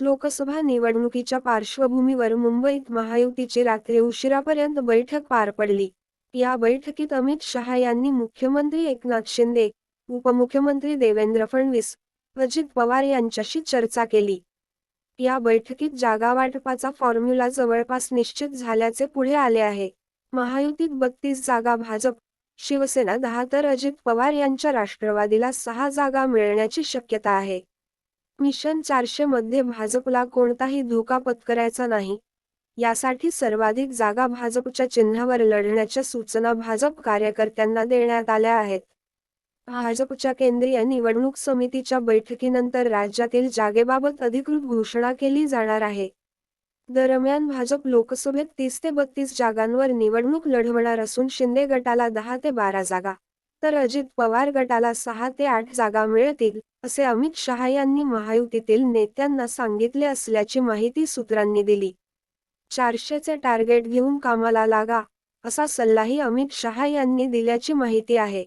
लोकसभा निवडणुकीच्या पार्श्वभूमीवर मुंबईत महायुतीची रात्री उशिरापर्यंत बैठक पार पडली. या बैठकीत अमित शहा यांनी मुख्यमंत्री एकनाथ शिंदे उपमुख्यमंत्री देवेंद्र फडणवीस अजित पवार यांच्याशी चर्चा केली. या बैठकीत जागा वाटपाचा फॉर्म्युला जवळपास निश्चित झाल्याचे पुढे आले आहे. महायुतीत बत्तीस जागा भाजप शिवसेना दहा तर अजित पवार यांच्या राष्ट्रवादीला सहा जागा मिळण्याची शक्यता आहे. मिशन चारशे मध्ये भाजपला कोणताही धोका पत्करायचा नाही. यासाठी सर्वाधिक जागा भाजपच्या चिन्हावर लढण्याच्या सूचना भाजप कार्यकर्त्यांना देण्यात आल्या आहेत. भाजपच्या केंद्रीय निवडणूक समितीच्या बैठकीनंतर राज्यातील जागेबाबत अधिकृत घोषणा केली जाणार आहे. दरम्यान भाजप लोकसभेत तीस ते बत्तीस जागांवर निवडणूक लढवणार असून शिंदे गटाला दहा ते बारा जागा. तर अजित पवार गटाला सहा ते आठ जागा मिळतील असे अमित शहा यांनी महायुतीतील नेत्यांना सांगितले असल्याची माहिती सूत्रांनी दिली. चारशेचे टार्गेट घेऊन कामाला लागा असा सल्लाही अमित शहा यांनी दिल्याची माहिती आहे.